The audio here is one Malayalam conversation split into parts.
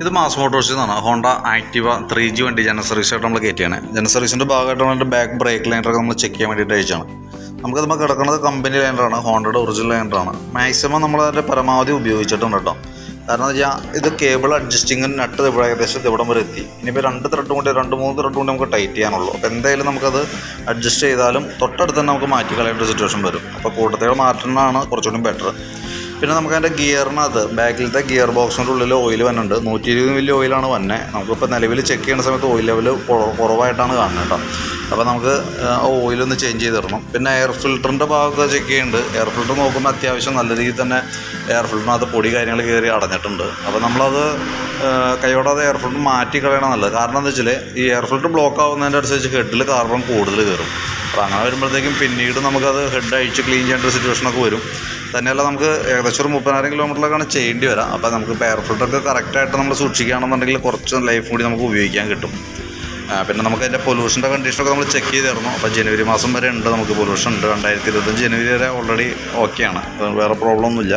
ഇത് മാസ് മോട്ടോഴ്സിൽ നിന്നാണ് ഹോണ്ട ആക്ടിവ ത്രീ ജി വണ്ടി ജന സർവീസ് ആയിട്ട് നമ്മൾ കയറ്റിയാണ്. ജനറൽ സർവീസിന്റെ ഭാഗമായിട്ട് നമ്മൾ ബാക്ക് ബ്രേക്ക് ലൈനറൊക്കെ നമ്മൾ ചെക്ക് ചെയ്യാൻ വേണ്ടിയിട്ട് അയച്ചാണ് നമുക്ക് നമ്മൾ കിടക്കുന്നത് കമ്പനി ലൈനറാണ് ഹോണ്ടയുടെ ഒറിജിനൽ ലൈനറാണ് മാക്സിമം നമ്മൾ അതിന്റെ പരമാവധി ഉപയോഗിച്ചിട്ടുണ്ട് കേട്ടോ. കാരണം വെച്ചാൽ ഇത് കേബിൾ അഡ്ജസ്റ്റിങ്ങും നട്ട് ഇവിടെ ഏകദേശം ഇവിടം വരെ എത്തി. ഇനിയിപ്പോൾ രണ്ട് ത്രെഡ് കൊണ്ട് രണ്ട് മൂന്ന് ത്രെഡ് കൊണ്ട് നമുക്ക് ടൈറ്റ് ചെയ്യാനുള്ളൂ. അപ്പോൾ എന്തായാലും നമുക്കത് അഡ്ജസ്റ്റ് ചെയ്താലും തൊട്ടടുത്ത് തന്നെ നമുക്ക് മാറ്റി കളയേണ്ട സിറ്റുവേഷൻ വരും. അപ്പോൾ കൂട്ടത്തിൽ മാറ്റുന്നതാണ് കുറച്ചുകൂടി ബെറ്റർ പിന്നെ നമുക്ക് അതിന്റെ ഗിയറിനകത്ത് ബാക്കിലത്തെ ഗിയർ ബോക്സിന്റെ ഉള്ളിൽ ഓയിൽ വന്നിട്ടുണ്ട്. നൂറ്റി ഇരുപത് മില്ലി ഓയിലാണ് വന്നെ. നമുക്കിപ്പോൾ നിലവിൽ ചെക്ക് ചെയ്യുന്ന സമയത്ത് ഓയിൽ ലെവൽ കുറവായിട്ടാണ് കാണുന്നത് കേട്ടോ. അപ്പോൾ നമുക്ക് ഓയിലൊന്ന് ചേഞ്ച് ചെയ്ത് തരണം പിന്നെ എയർ ഫിൽറ്ററിന്റെ ഭാഗമൊക്കെ ചെക്ക് ചെയ്യുന്നുണ്ട്. എയർ ഫിൽറ്റർ നോക്കുമ്പോൾ അത്യാവശ്യം നല്ല രീതിയിൽ തന്നെ എയർ ഫിൽറ്ററിനകത്ത് പൊടി കാര്യങ്ങൾ കയറി അടഞ്ഞിട്ടുണ്ട്. അപ്പോൾ നമ്മളത് കൈയോടാതെ എയർ ഫിൽറ്റർ മാറ്റി കളയണം നല്ലത്. കാരണം എന്താ വെച്ചാൽ ഈ എയർ ഫിൽറ്റർ ബ്ലോക്ക് ആവുന്നതിന്റെ അനുസരിച്ച് ഹെഡിൽ കാർബൺ കൂടുതൽ കയറും അപ്പോൾ അങ്ങനെ വരുമ്പോഴത്തേക്കും പിന്നീട് നമുക്കത് ഹെഡ് അഴിച്ച് ക്ലീൻ ചെയ്യേണ്ട ഒരു സിറ്റുവേഷനൊക്കെ വരും. തന്നെയല്ല നമുക്ക് ഏകദേശം ഒരു മുപ്പതിനായിരം കിലോമീറ്ററിലൊക്കെയാണ് ചെയ്യേണ്ടി വരാം. അപ്പോൾ നമുക്ക് എയർ ഫിൽറ്ററൊക്കെ കറക്റ്റായിട്ട് നമ്മൾ സൂക്ഷിക്കുകയാണെന്നുണ്ടെങ്കിൽ കുറച്ച് ലൈഫ് കൂടി നമുക്ക് ഉപയോഗിക്കാൻ കിട്ടും. പിന്നെ നമുക്ക് അതിന്റെ പൊല്യൂഷന്റെ കണ്ടീഷനൊക്കെ നമ്മൾ ചെക്ക് ചെയ്തിരുന്നു. അപ്പോൾ ജനുവരി മാസം വരെ ഉണ്ട് നമുക്ക് പൊല്യൂഷൻ ഉണ്ട്. രണ്ടായിരത്തി ഇരുപത്തഞ്ച് ജനുവരി വരെ ഓൾറെഡി ഓക്കെയാണ് വേറെ പ്രോബ്ലം ഒന്നുമില്ല.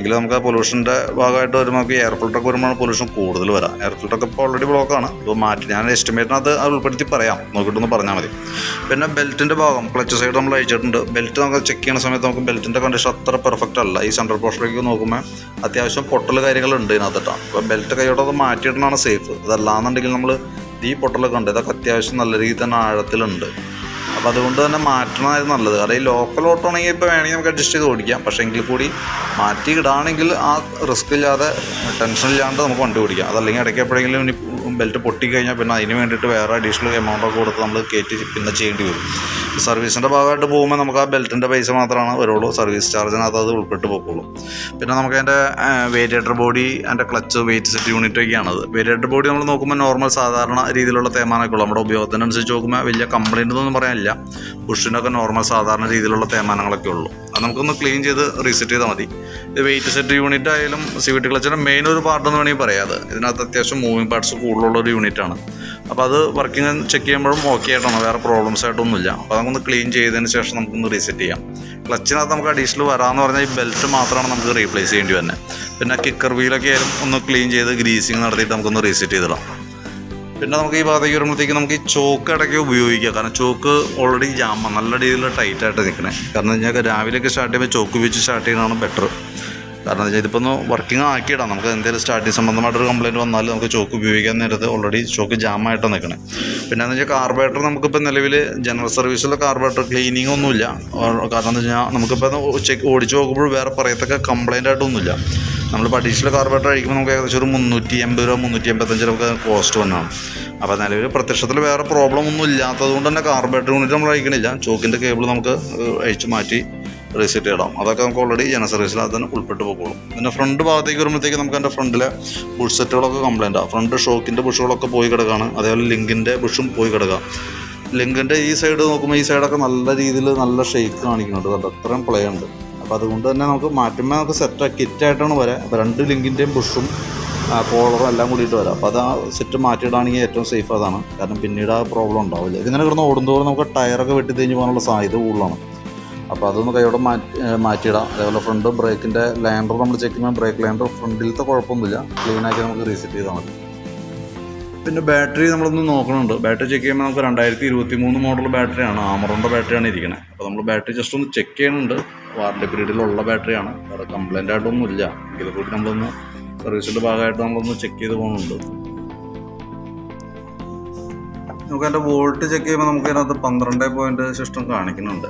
എങ്കിലും നമുക്ക് ആ പൊല്യൂഷന്റെ ഭാഗമായിട്ട് വരുമ്പോൾ നമുക്ക് എയർ ഫിൽറ്ററൊക്കെ വരുമ്പോൾ പൊല്യൂഷൻ കൂടുതൽ വരാം. എയർ ഫിൽറ്ററൊക്കെ ഇപ്പോൾ ഓൾറെഡി ബ്ലോക്കാണ് ഇപ്പോൾ മാറ്റി ഞാൻ എസ്റ്റിമേറ്റിനകത്ത് അത് ഉൾപ്പെടുത്തി പറയാം. നോക്കിയിട്ടൊന്ന് പറഞ്ഞാൽ മതി. പിന്നെ ബെൽറ്റിന്റെ ഭാഗം ക്ലച്ച് സൈഡ് നമ്മൾ അയച്ചിട്ടുണ്ട് ബെൽറ്റ് നമുക്ക് ചെക്ക് ചെയ്യുന്ന സമയത്ത് നമുക്ക് ബെൽറ്റിന്റെ കണ്ടീഷൻ അത്ര പെർഫെക്റ്റ് അല്ല. ഈ സെൻട്രൽ പോർഷനിലേക്ക് നോക്കുമ്പോൾ അത്യാവശ്യം പൊട്ടൽ കാര്യങ്ങളുണ്ട് ഇതിനകത്തിട്ടാണ് അപ്പോൾ ബെൽറ്റ് കൈയോടെ അത് മാറ്റിയിട്ടാണ് സേഫ് അതല്ലാന്നുണ്ടെങ്കിൽ നമ്മൾ ഈ പൊട്ടലൊക്കെ ഉണ്ട്. ഇതൊക്കെ അത്യാവശ്യം നല്ല രീതിയിൽ തന്നെ ആഴത്തിലുണ്ട്. അപ്പോൾ അതുകൊണ്ട് തന്നെ മാറ്റണമായിരുന്നു നല്ലത്. കാരണം ഈ ലോക്കൽ ഓട്ടോ ആണെങ്കിൽ ഇപ്പോൾ വേണമെങ്കിൽ നമുക്ക് അഡ്ജസ്റ്റ് ചെയ്ത് ഓടിക്കാം. പക്ഷേ എങ്കിൽ കൂടി മാറ്റി ഇടാണെങ്കിൽ ആ റിസ്ക് ഇല്ലാതെ ടെൻഷൻ ഇല്ലാണ്ട് നമുക്ക് വണ്ടി ഓടിക്കാം. അതല്ലെങ്കിൽ ഇടയ്ക്ക് എപ്പോഴെങ്കിലും ഇനി ബെൽറ്റ് പൊട്ടിക്കഴിഞ്ഞാൽ പിന്നെ അതിന് വേണ്ടിയിട്ട് വേറെ അഡീഷണൽ എമൗണ്ട് ഒക്കെ കൊടുത്ത് നമ്മൾ കയറ്റി പിന്നെ ചെയ്യേണ്ടി വരും. സർവീസിന്റെ ഭാഗമായിട്ട് പോകുമ്പോൾ നമുക്ക് ആ ബെൽറ്റിന്റെ പൈസ മാത്രമാണ് വരുള്ളൂ. സർവീസ് ചാർജിനകത്ത് അത് ഉൾപ്പെട്ട് പോകുള്ളൂ പിന്നെ നമുക്ക് അതിന്റെ വേരിയേറ്റർ ബോഡി അതിന്റെ ക്ലച്ച് വെയിറ്റ് സെറ്റ് യൂണിറ്റ് ഒക്കെയാണത്. വേരിയേറ്റർ ബോഡി നമ്മൾ നോക്കുമ്പോൾ നോർമൽ സാധാരണ രീതിയിലുള്ള തേമാനമൊക്കെ ഉള്ളൂ. നമ്മുടെ ഉപയോഗത്തിനനുസരിച്ച് നോക്കുമ്പോൾ വലിയ കംപ്ലയിന്റ് ഒന്നും പറയാനില്ല. ബുഷിനൊക്കെ നോർമൽ സാധാരണ രീതിയിലുള്ള തേമാനങ്ങളൊക്കെ ഉള്ളൂ. അത് നമുക്കൊന്ന് ക്ലീൻ ചെയ്ത് റീസെറ്റ് ചെയ്താൽ മതി. ഇത് വെയിറ്റ് സെറ്റ് യൂണിറ്റ് ആയാലും സി വി ടി ക്ലച്ചിന്റെ മെയിൻ ഒരു പാർട്ടെന്ന് വേണമെങ്കിൽ പറയാം ഇതിനകത്ത് അത്യാവശ്യം മൂവിങ് പാർട്സ് കൂടുതലുള്ള ഒരു യൂണിറ്റാണ് അപ്പോൾ അത് വർക്കിംഗ് ചെക്ക് ചെയ്യുമ്പോഴും ഓക്കെ ആയിട്ടാണ്. വേറെ പ്രോബ്ലംസ് ആയിട്ടൊന്നുമില്ല. അപ്പോൾ നമുക്കൊന്ന് ക്ലീൻ ചെയ്തതിന് ശേഷം നമുക്കൊന്ന് റീസെറ്റ് ചെയ്യാം. ക്ലച്ചിനകത്ത് നമുക്ക് അഡീഷണൽ വരാമെന്ന് പറഞ്ഞാൽ ഈ ബെൽറ്റ് മാത്രമാണ് നമുക്ക് റീപ്ലേസ് ചെയ്യേണ്ടി വരുന്നത്. പിന്നെ കിക്കർ വീലൊക്കെ ആയാലും ഒന്ന് ക്ലീൻ ചെയ്ത് ഗ്രീസിങ് നടത്തിയിട്ട് നമുക്കൊന്ന് റീസെറ്റ് ചെയ്തിടാം. പിന്നെ നമുക്ക് ഈ ഭാഗത്തേക്ക് വരുമ്പോഴത്തേക്ക് നമുക്ക് ഈ ചോക്ക് ഇടയ്ക്ക് ഉപയോഗിക്കാം. കാരണം ചോക്ക് ഓൾറെഡി ജാമ നല്ല രീതിയിൽ ടൈറ്റായിട്ട് നിൽക്കണേ. കാരണം ഞാൻ രാവിലെയൊക്കെ സ്റ്റാർട്ട് ചെയ്യുമ്പോൾ ചോക്ക് ഉപയോഗിച്ച് സ്റ്റാർട്ട് ചെയ്യുന്നതാണ് ബെറ്റർ കാരണം എന്താ ഇതിപ്പോൾ ഒന്ന് വർക്കിംഗ് ആക്കിയിടാം. നമുക്ക് എന്തെങ്കിലും സ്റ്റാർട്ടിങ് സംബന്ധമായിട്ടൊരു കംപ്ലയിന്റ് വന്നാൽ നമുക്ക് ചോക്ക് ഉപയോഗിക്കാൻ നേരത്തെ ഓൾറെഡി ചോക്ക് ജാമായിട്ടാണ് നിൽക്കണേ പിന്നെ എന്ന് വെച്ചാൽ കാർബറേറ്റർ നമുക്കിപ്പോൾ നിലവിൽ ജനറൽ സർവീസിലെ കാർബറേറ്റർ ക്ലീനിങ് ഒന്നുമില്ല. കാരണം എന്ന് വെച്ചാൽ നമുക്കിപ്പോൾ ചെക്ക് ഓടിച്ച് നോക്കുമ്പോൾ വേറെ പറയത്തക്ക കംപ്ലയിന്റ് ആയിട്ടൊന്നുമില്ല. നമ്മൾ അഡീഷണൽ കാർബറേറ്റർ അഴിക്കുമ്പോൾ നമുക്ക് ഏകദേശം ഒരു മുന്നൂറ്റി എൺപത് രൂപ മുന്നൂറ്റി എൺപത്തഞ്ച് രൂപ കോസ്റ്റ് വന്നാണ്. അപ്പോൾ നിലവിൽ പ്രത്യക്ഷത്തിൽ വേറെ പ്രോബ്ലം ഒന്നും ഇല്ലാത്തത് കൊണ്ട് തന്നെ കാർബറേറ്റർ യൂണിറ്റ് നമ്മൾ അഴിക്കണില്ല. ചോക്കിന്റെ കേബിൾ നമുക്ക് അഴിച്ചു മാറ്റി റീസെറ്റ് ചെയ്യണം അതൊക്കെ നമുക്ക് ഓൾറെഡി ജന സർവീസിൽ അത് തന്നെ ഉൾപ്പെട്ട് പോകുള്ളൂ പിന്നെ ഫ്രണ്ട് ഭാഗത്തേക്ക് വരുമ്പോഴത്തേക്ക് നമുക്ക് അതിന്റെ ഫ്രണ്ടിലെ ബുഷ് സെറ്റുകളൊക്കെ കംപ്ലൈന്റ് ആണ് ഫ്രണ്ട് ഷോക്കിന്റെ ബുഷുകളൊക്കെ പോയി കിടക്കുകയാണ് അതേപോലെ ലിങ്കിന്റെ ബുഷും പോയി കിടക്കുക ലിങ്കിന്റെ ഈ സൈഡ് നോക്കുമ്പോൾ ഈ സൈഡൊക്കെ നല്ല രീതിയിൽ നല്ല ഷേക്ക് കാണിക്കുന്നുണ്ട് കണ്ടോ? അത്രയും പ്ലേ ഉണ്ട്. അപ്പോൾ അതുകൊണ്ട് തന്നെ നമുക്ക് മാറ്റുമ്പോൾ നമുക്ക് സെറ്റ് കിറ്റായിട്ടാണ് വരാം. അപ്പോൾ രണ്ട് ലിങ്കിന്റെയും ബുഷും കോളറും എല്ലാം കൂടിയിട്ട് വരാം. അപ്പോൾ അത് ആ സെറ്റ് മാറ്റിയിടാണെങ്കിൽ ഏറ്റവും സേഫ് അതാണ്. കാരണം പിന്നീട് ആ പ്രോബ്ലം ഉണ്ടാവില്ല. ഇതിങ്ങനെ കിടന്ന് ഓടുന്തോറും നമുക്ക് ടയറൊക്കെ വെട്ടി തേഞ്ഞ് പോകാനുള്ള സാധ്യത കൂടുതലാണ്. അപ്പോൾ അതൊന്ന് കൈയോടെ മാറ്റി മാറ്റിയിടാം. അതേപോലെ ഫ്രണ്ട് ബ്രേക്കിന്റെ ലാൻഡർ നമ്മൾ ചെക്ക് ചെയ്യുമ്പോൾ ബ്രേക്ക് ലാൻഡർ ഫ്രണ്ടിലത്തെ കുഴപ്പമൊന്നുമില്ല. ക്ലീനാക്കി നമുക്ക് റീസെറ്റ് ചെയ്താൽ മതി. പിന്നെ ബാറ്ററി നമ്മളൊന്ന് നോക്കണുണ്ട്. ബാറ്ററി ചെക്ക് ചെയ്യുമ്പോൾ നമുക്ക് രണ്ടായിരത്തി ഇരുപത്തി മൂന്ന് മോഡൽ ബാറ്ററിയാണ് ആമറോന്റെ ബാറ്ററിയാണ് ഇരിക്കുന്നത് അപ്പോൾ നമ്മൾ ബാറ്ററി ജസ്റ്റ് ഒന്ന് ചെക്ക് ചെയ്യുന്നുണ്ട് വാറണ്ടി പീരീഡിലുള്ള ബാറ്ററിയാണ് വേറെ കംപ്ലൈന്റ് ആയിട്ടൊന്നും ഇല്ല എങ്കിൽ കൂടി നമ്മളൊന്ന് സർവീസിന്റെ ഭാഗമായിട്ട് നമ്മളൊന്ന് ചെക്ക് ചെയ്ത് പോകുന്നുണ്ട് നമുക്ക് അതിന്റെ വോൾട്ട് ചെക്ക് ചെയ്യുമ്പോൾ നമുക്ക് അതിനകത്ത് പന്ത്രണ്ട് പോയിന്റ് സിസ്റ്റം കാണിക്കുന്നുണ്ട്.